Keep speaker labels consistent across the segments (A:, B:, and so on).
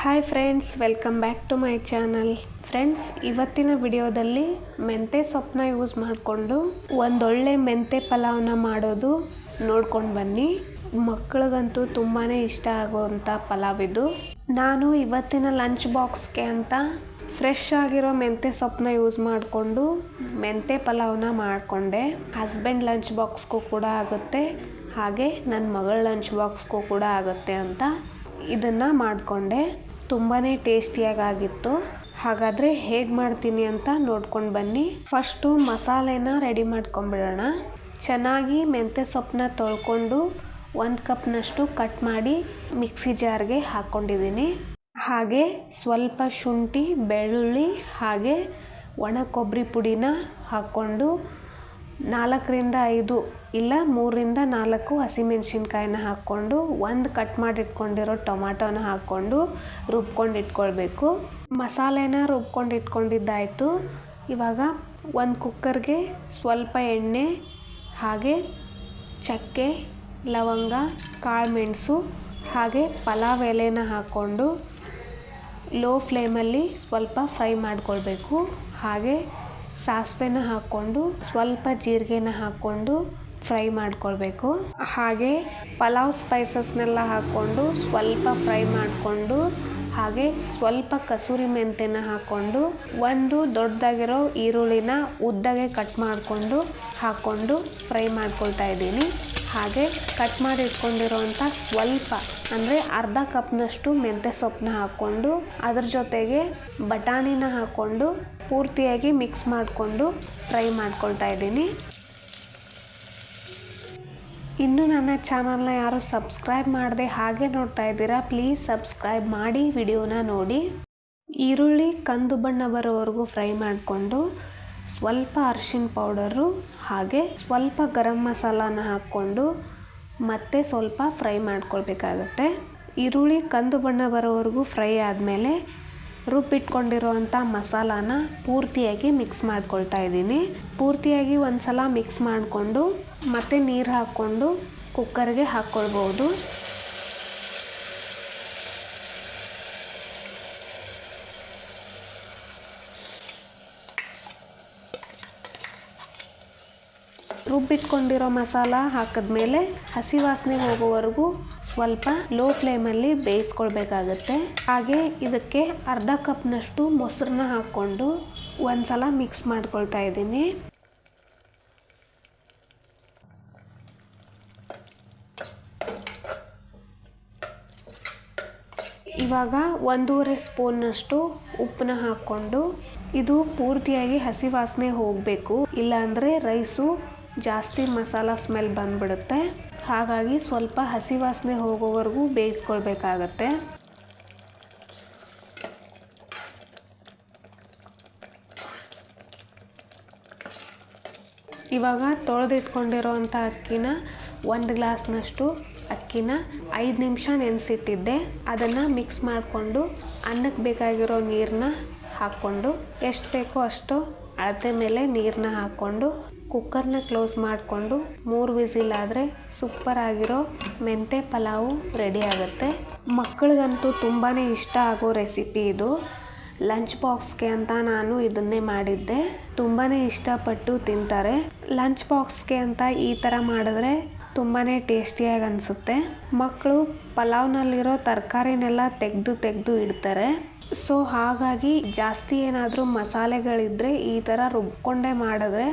A: Hi friends welcome back to my channel friends ಇವತ್ತಿನ ವಿಡಿಯೋದಲ್ಲಿ ಮೆಂತೆ ಸೊಪ್ಪನ್ನ ಯೂಸ್ ಮಾಡಿಕೊಂಡು ಒಂದೊಳ್ಳೆ ಮೆಂತೆ ಪಲಾವ್ನ ಮಾಡೋದು ನೋಡ್ಕೊಂಡು ಬನ್ನಿ. ಮಕ್ಕಳಿಗಂತೂ ತುಂಬಾ ಇಷ್ಟ ಆಗುವಂಥ ಪಲಾವ್ ಇದು. ನಾನು ಇವತ್ತಿನ ಲಂಚ್ ಬಾಕ್ಸ್ಗೆ ಅಂತ ಫ್ರೆಶ್ ಆಗಿರೋ ಮೆಂತೆ ಸೊಪ್ಪನ್ನ ಯೂಸ್ ಮಾಡಿಕೊಂಡು ಮೆಂತೆ ಪಲಾವ್ನ ಮಾಡಿಕೊಂಡೆ. ಹಸ್ಬೆಂಡ್ ಲಂಚ್ ಬಾಕ್ಸ್ಗೂ ಕೂಡ ಆಗುತ್ತೆ, ಹಾಗೆ ನನ್ನ ಮಗಳ ಲಂಚ್ ಬಾಕ್ಸ್ಗೂ ಕೂಡ ಆಗುತ್ತೆ ಅಂತ ಇದನ್ನು ಮಾಡಿಕೊಂಡೆ. ತುಂಬಾ ಟೇಸ್ಟಿಯಾಗಿ ಆಗಿತ್ತು ಹಾಗಾದರೆ ಹೇಗೆ ಮಾಡ್ತೀನಿ ಅಂತ ನೋಡ್ಕೊಂಡು ಬನ್ನಿ. ಫಸ್ಟು ಮಸಾಲೆನ ರೆಡಿ ಮಾಡ್ಕೊಂಬಿಡೋಣ. ಚೆನ್ನಾಗಿ ಮೆಂತ್ಯ ಸೊಪ್ಪನ್ನ ತೊಳ್ಕೊಂಡು ಒಂದು ಕಪ್ನಷ್ಟು ಕಟ್ ಮಾಡಿ ಮಿಕ್ಸಿ ಜಾರ್ಗೆ ಹಾಕ್ಕೊಂಡಿದ್ದೀನಿ ಹಾಗೆ ಸ್ವಲ್ಪ ಶುಂಠಿ, ಬೆಳ್ಳುಳ್ಳಿ ಹಾಗೆ ಒಣ ಕೊಬ್ಬರಿ ಪುಡಿನ ಹಾಕ್ಕೊಂಡು ನಾಲ್ಕರಿಂದ ಐದು ಇಲ್ಲ ಮೂರರಿಂದ ನಾಲ್ಕು ಹಸಿಮೆಣ್ಸಿನ್ಕಾಯಿನ ಹಾಕ್ಕೊಂಡು ಒಂದು ಕಟ್ ಮಾಡಿ ಇಟ್ಕೊಂಡಿರೋ ಟೊಮಾಟೋನ ಹಾಕ್ಕೊಂಡು ರುಬ್ಕೊಂಡು ಇಟ್ಕೊಳ್ಬೇಕು ಮಸಾಲೆನ ರುಬ್ಕೊಂಡು ಇಟ್ಕೊಂಡಿದ್ದಾಯಿತು ಇವಾಗ ಒಂದು ಕುಕ್ಕರ್ಗೆ ಸ್ವಲ್ಪ ಎಣ್ಣೆ, ಹಾಗೆ ಚಕ್ಕೆ, ಲವಂಗ ಕಾಳು ಮೆಣಸು ಹಾಗೆ ಪಲಾವ್ ಎಲೆನ ಹಾಕ್ಕೊಂಡು ಲೋ ಫ್ಲೇಮಲ್ಲಿ ಸ್ವಲ್ಪ ಫ್ರೈ ಮಾಡ್ಕೊಳ್ಬೇಕು. ಹಾಗೆ ಸಾಸಿವೆನ ಹಾಕ್ಕೊಂಡು ಸ್ವಲ್ಪ ಜೀರಿಗೆನ ಹಾಕ್ಕೊಂಡು ಫ್ರೈ ಮಾಡ್ಕೊಳ್ಬೇಕು. ಹಾಗೆ ಪಲಾವ್ ಸ್ಪೈಸಸ್ನೆಲ್ಲ ಹಾಕ್ಕೊಂಡು ಸ್ವಲ್ಪ ಫ್ರೈ ಮಾಡಿಕೊಂಡು ಹಾಗೆ ಸ್ವಲ್ಪ ಕಸೂರಿ ಮೆಂತೆನ ಹಾಕ್ಕೊಂಡು ಒಂದು ದೊಡ್ಡದಾಗಿರೋ ಈರುಳ್ಳಿನ ಉದ್ದಗೆ ಕಟ್ ಮಾಡಿಕೊಂಡು ಹಾಕ್ಕೊಂಡು ಫ್ರೈ ಮಾಡ್ಕೊಳ್ತಾ ಇದ್ದೀನಿ. ಹಾಗೆ ಕಟ್ ಮಾಡಿ ಇಟ್ಕೊಂಡಿರೋಂಥ ಸ್ವಲ್ಪ ಅಂದರೆ ಅರ್ಧ ಕಪ್ನಷ್ಟು ಮೆಂತ್ಯ ಸೊಪ್ಪನ್ನ ಹಾಕ್ಕೊಂಡು ಅದ್ರ ಜೊತೆಗೆ ಬಟಾಣಿನ ಹಾಕ್ಕೊಂಡು ಪೂರ್ತಿಯಾಗಿ ಮಿಕ್ಸ್ ಮಾಡಿಕೊಂಡು ಫ್ರೈ ಮಾಡ್ಕೊಳ್ತಾ ಇದ್ದೀನಿ. ಇನ್ನು ನನ್ನ ಚಾನಲ್ನ ಯಾರು ಸಬ್ಸ್ಕ್ರೈಬ್ ಮಾಡದೆ ಹಾಗೆ ನೋಡ್ತಾ ಇದ್ದೀರಾ, ಪ್ಲೀಸ್ ಸಬ್ಸ್ಕ್ರೈಬ್ ಮಾಡಿ ವಿಡಿಯೋನ ನೋಡಿ. ಈರುಳ್ಳಿ ಕಂದು ಬಣ್ಣ ಬರೋವರೆಗೂ ಫ್ರೈ ಮಾಡಿಕೊಂಡು ಸ್ವಲ್ಪ ಅರಿಶಿನ ಪೌಡರು ಹಾಗೆ ಸ್ವಲ್ಪ ಗರಂ ಮಸಾಲಾನ ಹಾಕ್ಕೊಂಡು ಮತ್ತೆ ಸ್ವಲ್ಪ ಫ್ರೈ ಮಾಡ್ಕೊಳ್ಬೇಕಾಗತ್ತೆ. ಈರುಳ್ಳಿ ಕಂದು ಬಣ್ಣ ಬರೋವರೆಗೂ ಫ್ರೈ ಆದಮೇಲೆ ರುಬ್ಬಿಟ್ಕೊಂಡಿರೋವಂಥ ಮಸಾಲಾನ ಪೂರ್ತಿಯಾಗಿ ಮಿಕ್ಸ್ ಮಾಡ್ಕೊಳ್ತಾ ಇದ್ದೀನಿ. ಪೂರ್ತಿಯಾಗಿ ಒಂದು ಸಲ ಮಿಕ್ಸ್ ಮಾಡಿಕೊಂಡು ಮತ್ತೆ ನೀರು ಹಾಕ್ಕೊಂಡು ಕುಕ್ಕರ್ಗೆ ಹಾಕ್ಕೊಳ್ಬೋದು ರುಬ್ಬಿಟ್ಕೊಂಡಿರೋ ಮಸಾಲ ಹಾಕಿದ್ಮೇಲೆ ಹಸಿ ವಾಸನೆ ಹೋಗೋವರೆಗೂ ಸ್ವಲ್ಪ ಲೋ ಫ್ಲೇಮಲ್ಲಿ ಬೇಯಿಸ್ಕೊಳ್ಬೇಕಾಗತ್ತೆ. ಹಾಗೆ ಇದಕ್ಕೆ ಅರ್ಧ ಕಪ್ನಷ್ಟು ಮೊಸರನ್ನ ಹಾಕ್ಕೊಂಡು ಒಂದ್ಸಲ ಮಿಕ್ಸ್ ಮಾಡ್ಕೊಳ್ತಾ ಇದ್ದೀನಿ. ಇವಾಗ ಒಂದೂವರೆ ಸ್ಪೂನ್ನಷ್ಟು ಉಪ್ಪನ್ನ ಹಾಕ್ಕೊಂಡು ಇದು ಪೂರ್ತಿಯಾಗಿ ಹಸಿ ವಾಸನೆ ಹೋಗಬೇಕು. ಇಲ್ಲಾಂದರೆ ರೈಸು ಜಾಸ್ತಿ ಮಸಾಲ ಸ್ಮೆಲ್ ಬಂದ್ಬಿಡುತ್ತೆ. ಹಾಗಾಗಿ ಸ್ವಲ್ಪ ಹಸಿ ವಾಸನೆ ಹೋಗೋವರೆಗೂ ಬೇಯಿಸ್ಕೊಳ್ಬೇಕಾಗತ್ತೆ. ಇವಾಗ ತೊಳೆದಿಟ್ಕೊಂಡಿರೋವಂಥ ಅಕ್ಕಿನ ಒಂದು ಗ್ಲಾಸ್ನಷ್ಟು ಅಕ್ಕಿನ ಐದು ನಿಮಿಷ ನೆನೆಸಿಟ್ಟಿದ್ದೆ. ಅದನ್ನು ಮಿಕ್ಸ್ ಮಾಡಿಕೊಂಡು ಅನ್ನಕ್ಕೆ ಬೇಕಾಗಿರೋ ನೀರನ್ನ ಹಾಕ್ಕೊಂಡು, ಎಷ್ಟು ಬೇಕೋ ಅಷ್ಟು ಅಳತೆ ಮೇಲೆ ನೀರನ್ನ ಹಾಕ್ಕೊಂಡು ಕುಕ್ಕರ್ನ ಕ್ಲೋಸ್ ಮಾಡಿಕೊಂಡು ಮೂರು ವಿಸಿಲ್ ಆದರೆ ಸೂಪರ್ ಆಗಿರೋ ಮೆಂತೆ ಪಲಾವು ರೆಡಿ ಆಗುತ್ತೆ. ಮಕ್ಕಳಿಗಂತೂ ತುಂಬಾ ಇಷ್ಟ ಆಗೋ ರೆಸಿಪಿ ಇದು. ಲಂಚ್ ಬಾಕ್ಸ್ಗೆ ಅಂತ ನಾನು ಇದನ್ನೇ ಮಾಡಿದ್ದೆ. ತುಂಬಾ ಇಷ್ಟಪಟ್ಟು ತಿಂತಾರೆ. ಲಂಚ್ ಬಾಕ್ಸ್ಗೆ ಅಂತ ಈ ಥರ ಮಾಡಿದ್ರೆ ತುಂಬಾ ಟೇಸ್ಟಿಯಾಗಿ ಅನಿಸುತ್ತೆ. ಮಕ್ಕಳು ಪಲಾವ್ನಲ್ಲಿರೋ ತರಕಾರಿನೆಲ್ಲ ತೆಗೆದು ತೆಗೆದು ಇಡ್ತಾರೆ. ಸೊ ಹಾಗಾಗಿ ಜಾಸ್ತಿ ಏನಾದರೂ ಮಸಾಲೆಗಳಿದ್ದರೆ ಈ ಥರ ರುಬ್ಕೊಂಡೇ ಮಾಡಿದ್ರೆ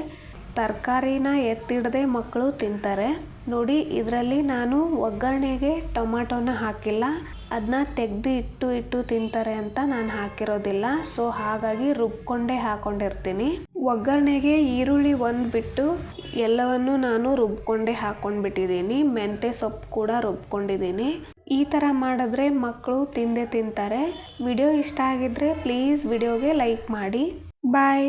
A: ತರಕಾರಿನ ಎತ್ತಿಡದೆ ಮಕ್ಕಳು ತಿಂತಾರೆ. ನೋಡಿ, ಇದರಲ್ಲಿ ನಾನು ಒಗ್ಗರಣೆಗೆ ಟೊಮ್ಯಾಟೋನ ಹಾಕಿಲ್ಲ. ಅದನ್ನ ತೆಗೆದು ಇಟ್ಟು ಇಟ್ಟು ತಿಂತಾರೆ ಅಂತ ನಾನು ಹಾಕಿರೋದಿಲ್ಲ. ಸೊ, ಹಾಗಾಗಿ ರುಬ್ಕೊಂಡೇ ಹಾಕೊಂಡಿರ್ತೀನಿ. ಒಗ್ಗರಣೆಗೆ ಈರುಳ್ಳಿ ಒಂದು ಬಿಟ್ಟು ಎಲ್ಲವನ್ನು ನಾನು ರುಬ್ಕೊಂಡೇ ಹಾಕೊಂಡ್ಬಿಟ್ಟಿದ್ದೀನಿ. ಮೆಂತೆ ಸೊಪ್ಪು ಕೂಡ ರುಬ್ಕೊಂಡಿದ್ದೀನಿ. ಈ ಥರ ಮಾಡಿದ್ರೆ ಮಕ್ಕಳು ತಿಂದೇ ತಿಂತಾರೆ. ವಿಡಿಯೋ ಇಷ್ಟ ಆಗಿದ್ರೆ ಪ್ಲೀಸ್ ವಿಡಿಯೋಗೆ ಲೈಕ್ ಮಾಡಿ. ಬಾಯ್.